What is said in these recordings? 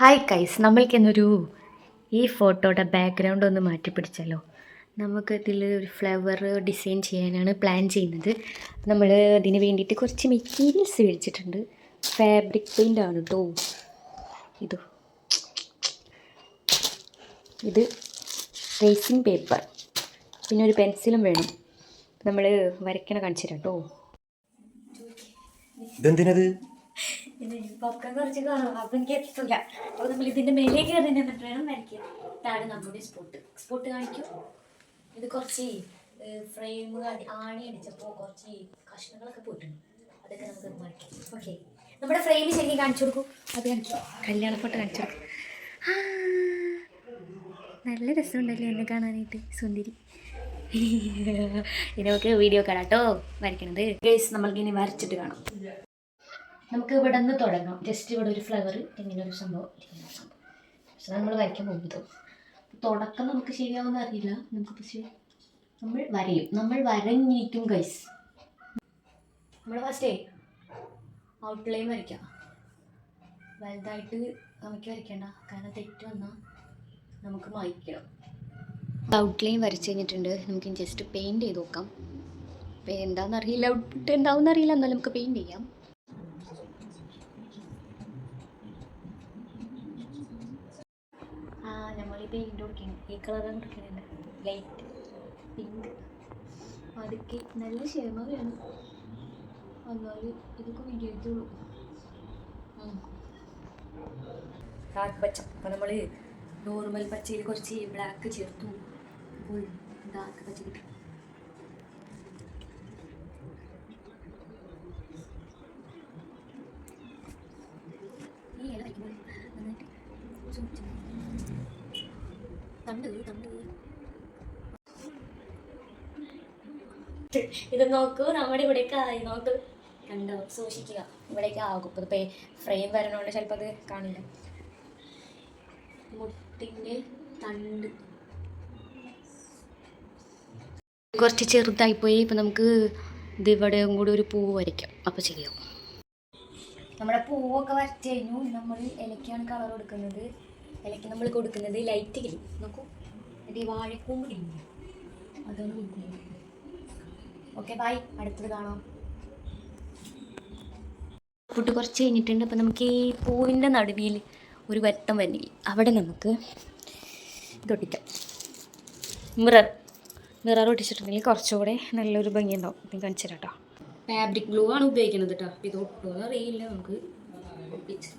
Hi കൈസ് നമ്മൾക്കിന്നൊരു ഈ ഫോട്ടോയുടെ background ഒന്ന് മാറ്റി പിടിച്ചല്ലോ നമുക്ക് ഇതിൽ ഒരു ഫ്ലവർ ഡിസൈൻ ചെയ്യാനാണ് പ്ലാൻ ചെയ്യുന്നത്. നമ്മൾ അതിന് വേണ്ടിയിട്ട് കുറച്ച് മെറ്റീരിയൽസ് മേടിച്ചിട്ടുണ്ട്. ഫാബ്രിക് പെയിന്റ് ആണ് കേട്ടോ ഇത്. ഇത് റേസിംഗ് പേപ്പർ പിന്നെ ഒരു പെൻസിലും വേണം. നമ്മൾ വരയ്ക്കണ കാണിച്ചു തരാം കേട്ടോ ഇതെന്തിനത്? പൊക്കം കുറച്ച് കുറവാണ് അപ്പം എനിക്ക് എത്തില്ല അപ്പോൾ നമ്മൾ ഇതിന്റെ മേലേക്ക് കയറി നിന്നിട്ട് വേണം വരയ്ക്കാൻ. ഇതാണ് നമ്മുടെ സ്പോട്ട് സ്പോട്ട് കാണിക്കും. ഇത് കുറച്ച് ഫ്രെയിം ആണി അടിച്ചപ്പോൾ കുറച്ച് കഷ്ണങ്ങളൊക്കെ പോയിട്ടുണ്ട്. അതൊക്കെ നമുക്ക് വരയ്ക്കാം. ഓക്കെ നമ്മുടെ ഫ്രെയിം ശരിക്കും കാണിച്ചു കൊടുക്കും. അത് കല്യാണ ഫോട്ടോ കാണിച്ചു കൊടുക്കും. നല്ല രസമുണ്ടല്ലേ എന്നെ കാണാനായിട്ട്. സുന്ദരി. ഇനി വീഡിയോ കാണാം കേട്ടോ വരയ്ക്കണത്. ഗേസ് നമ്മൾക്ക് ഇനി വരച്ചിട്ട് കാണാം. നമുക്ക് ഇവിടെ നിന്ന് തുടങ്ങാം. ജസ്റ്റ് ഇവിടെ ഒരു ഫ്ലവർ ഇങ്ങനെ ഒരു സംഭവം ഇങ്ങനെ ഒരു സംഭവം. പക്ഷെ നമ്മൾ വരയ്ക്കാൻ പോകുന്നത്. തുടക്കം നമുക്ക് ശരിയാവുമെന്ന് അറിയില്ല. നമുക്ക് പക്ഷേ നമ്മൾ വരയും. നമ്മൾ വരഞ്ഞിരിക്കും ഗൈസ് നമ്മൾ ഫസ്റ്റേ ഔട്ട്ലൈൻ വരയ്ക്കാം. വലുതായിട്ട് നമുക്ക് വരയ്ക്കേണ്ട. കാരണം തെറ്റ് വന്നാൽ നമുക്ക് മായ്ക്കണം ഔട്ട്ലൈൻ വരച്ച് കഴിഞ്ഞിട്ടുണ്ട്. നമുക്ക് ജസ്റ്റ് പെയിന്റ് ചെയ്ത് നോക്കാം. എന്താണെന്നറിയില്ല ഔട്ട്പുട്ട് എന്താവും എന്നറിയില്ല എന്നാലും നമുക്ക് പെയിന്റ് ചെയ്യാം. നമ്മൾ ഈ പെയിന്റ് കൊടുക്കണം ഈ കളറാണ് കൊടുക്കണത് ലൈറ്റ് പിങ്ക് അതൊക്കെ നല്ല ക്ഷമ വേണം. എന്നാൽ ഇതൊക്കെ വിജയിച്ചുള്ളൂ ബ്ലാക്ക് പച്ച അപ്പം നമ്മൾ നോർമൽ പച്ചയിൽ കുറച്ച് ബ്ലാക്ക് ചേർത്തു. ഡാർക്ക് പച്ച കിട്ടും ഈ ഇല വയ്ക്കുമ്പോൾ നന്നായിട്ട് തണ്ട് തണ്ട് ഇത് നോക്കൂ നമ്മുടെ ഇവിടേക്ക് ആയി. നോക്ക്. കണ്ടോ? സൂക്ഷിക്കുക. ഇവിടേക്ക് ആകും. ഇത് പേ ഫ്രെയിം വരണോണ്ട് ചിലപ്പോൾ അത് കാണില്ല. മുട്ടിന്റെ തണ്ട്. കുറച്ച് ചെറുതായിപ്പോയി. ഇപ്പം നമുക്ക് ഇത് ഇവിടെയും കൂടി ഒരു പൂവ് വരയ്ക്കാം. അപ്പോൾ ശരിയാവും. നമ്മുടെ പൂവൊക്കെ വരച്ചു കഴിഞ്ഞു. നമ്മൾ ഇലക്കാണ് കളർ കൊടുക്കുന്നത്. ഇലയ്ക്ക് നമ്മൾ കൊടുക്കുന്നത് ലൈറ്റ് ഗ്രീൻ നോക്കൂ. ഈ വാഴക്കൂമ്പ് ഗ്രീൻ അതാണ് കൊടുക്കുന്നത്. ഓക്കെ ബൈ അടുത്തത് കാണാം. ഫുഡ് കുറച്ച് കഴിഞ്ഞിട്ടുണ്ട്. അപ്പം നമുക്ക് ഈ പൂവിന്റെ നടുവിൽ ഒരു വട്ടം വന്നി. അവിടെ നമുക്ക് ഇതൊട്ടിക്കാം മിറർ മിറർ ഒട്ടിച്ചിട്ടുണ്ടെങ്കിൽ കുറച്ചുകൂടെ നല്ലൊരു ഭംഗി ഉണ്ടാവും ഇപ്പം കാണിച്ചു തരാം കേട്ടോ. ഫാബ്രിക് ഗ്ലൂ ആണ് ഉപയോഗിക്കുന്നത് കേട്ടോ. ഇത് ഒട്ടും അറിയില്ല നമുക്ക്. ഒട്ടിച്ച്.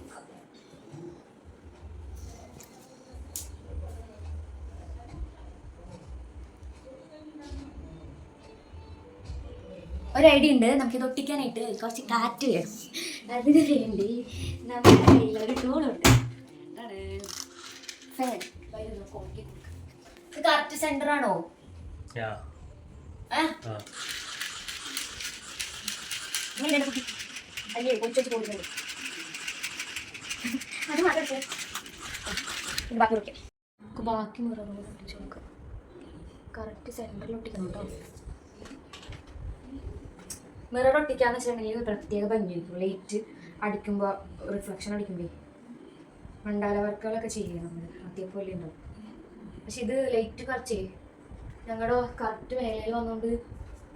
ഒരു ഐഡിയ ഉണ്ട്. നമുക്കിത് ഒട്ടിക്കാനായിട്ട് കുറച്ച് കാറ്റ് വേണം അതിന് വേണ്ടി നമ്മുടെ കയ്യിൽ ഒരു ടൂളുണ്ട് ഫാൻ ഇത് കറക്റ്റ് സെന്റർ ആണോ? അല്ലേ പൊടിച്ചു കൊടുക്കുന്നു അത് മാത്രം ബാക്കി നോക്കാം നമുക്ക് ബാക്കി നോക്കാം. കറക്റ്റ് സെന്ററിൽ ഒട്ടിക്കണം കേട്ടോ മിറർ ഒട്ടിക്കാന്ന് വെച്ചിട്ടുണ്ടെങ്കിൽ പ്രത്യേക ഭംഗിയായിരിക്കും. ലൈറ്റ് അടിക്കുമ്പോൾ റിഫ്ലക്ഷൻ അടിക്കുമ്പോൾ മണ്ടാല വർക്കുകളൊക്കെ ചെയ്യണം നമ്മൾ അതേപോലെ ഉണ്ടാവും. പക്ഷെ ഇത് ലൈറ്റ് കുറച്ചേ ഞങ്ങളുടെ കറക്റ്റ് മേലയിൽ വന്നുകൊണ്ട്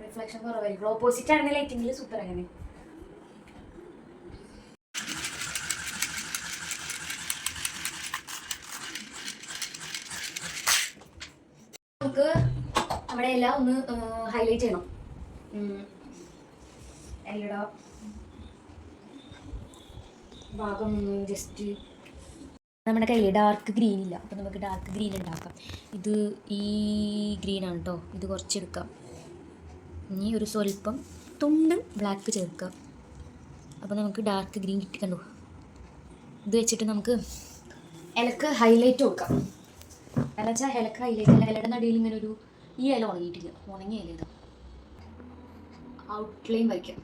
റിഫ്ലക്ഷൻ കുറവായിരിക്കും. ഓപ്പോസിറ്റ് ആണെങ്കിൽ ലൈറ്റിങ്ങിൽ സൂപ്പർ അങ്ങനെ. നമുക്ക് നമ്മുടെ എല്ലാം ഒന്ന് ഹൈലൈറ്റ് ചെയ്യണം. ഉം. എല്ലാ ഭാഗം ജസ്റ്റ് നമ്മുടെ കയ്യിൽ ഡാർക്ക് ഗ്രീൻ ഇല്ല. അപ്പോൾ നമുക്ക് ഡാർക്ക് ഗ്രീൻ ഉണ്ടാക്കാം. ഇത് ഈ ഗ്രീനാണ് കേട്ടോ ഇത് കുറച്ചെടുക്കാം. ഇനി ഒരു സ്വല്പം തുണ്ട് ബ്ലാക്ക് ചേർക്കാം. അപ്പോൾ നമുക്ക് ഡാർക്ക് ഗ്രീൻ കിട്ടി കണ്ടു? ഇത് വെച്ചിട്ട് നമുക്ക് ഇലക്ക് ഹൈലൈറ്റ് കൊടുക്കാം എന്ന് വെച്ചാൽ ഇലക്ക് ഹൈലൈറ്റ് അല്ല ഇലയുടെ നടുവിൽ ഇങ്ങനെ ഒരു ഈ ഇല ഉണങ്ങിയിട്ടില്ല. ഉണങ്ങിയ ഇല ഇതാ. ഔട്ട്ലൈൻ വരയ്ക്കാം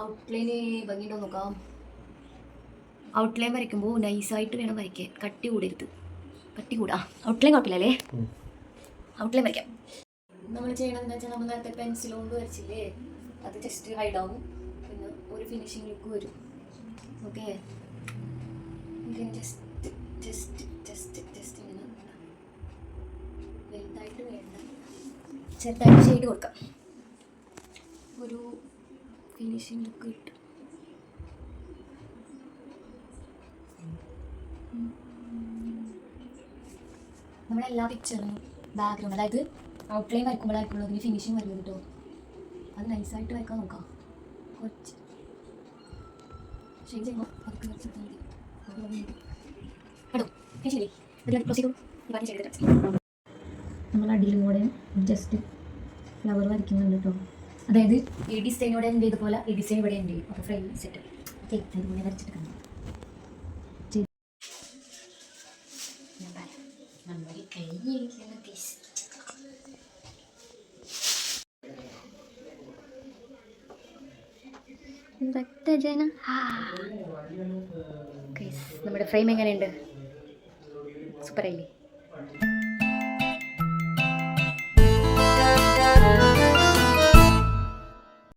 ഔട്ട്ലൈന് ഭംഗിയുണ്ടോ നോക്കാം. ഔട്ട്ലൈൻ വരയ്ക്കുമ്പോൾ നൈസായിട്ട് വേണം വരയ്ക്കാൻ. കട്ടി കൂടരുത്. കട്ടി കൂടാ. ഔട്ട്ലൈൻ കുഴപ്പമില്ലല്ലേ ഔട്ട്ലൈൻ വരയ്ക്കാം. നമ്മൾ ചെയ്യണത് എന്താ വെച്ചാൽ നമ്മൾ നേരത്തെ പെൻസിൽ കൊണ്ട് വരച്ചില്ലേ? അത് ജസ്റ്റ് ഹൈഡ് ആവും. പിന്നെ ഒരു ഫിനിഷിംഗ് ലുക്ക് വരും. Okay just just just just ഇങ്ങനെ വലുതായിട്ട് വേണ്ട. ചെറുതായിട്ട് ചെയ്ത് കൊടുക്കാം. ഒരു ഫിനിഷിംഗ് ലുക്ക് കിട്ടും. നമ്മുടെ എല്ലാ പിക്ചറിനും ബാക്ക്ഗ്രൗണ്ട് അതായത് ഔട്ട്ലൈൻ വരക്കുമ്പോഴായിരിക്കുള്ളൂ അതിന് ഫിനിഷിങ് വരുന്നത് കേട്ടോ അത് നൈസായിട്ട് വരക്കാൻ നോക്കാം. കുറച്ച്. ശരി ചെയ്യുമ്പോൾ അതൊക്കെ വരച്ചെടുത്താൽ മതി. കേട്ടോ. ശരി. ബാക്കി ചെയ്തിട്ട്. നമ്മൾ അടിയിലും കൂടെ ജസ്റ്റ് ഫ്ലവർ വരയ്ക്കുന്നുണ്ട് കേട്ടോ അതായത് ഈ ഡിസൈനോടെ എന്ത് ചെയ്ത പോലെ ഈ ഡിസൈൻ ഇവിടെ ഉണ്ട് അപ്പോൾ ഫ്രെയിം സെറ്റ് ഓക്കെ അതുപോലെ വരച്ചിട്ട് നമ്മുടെ ഫ്രെയിം എങ്ങനെയുണ്ട്? സൂപ്പർ ആയില്ലേ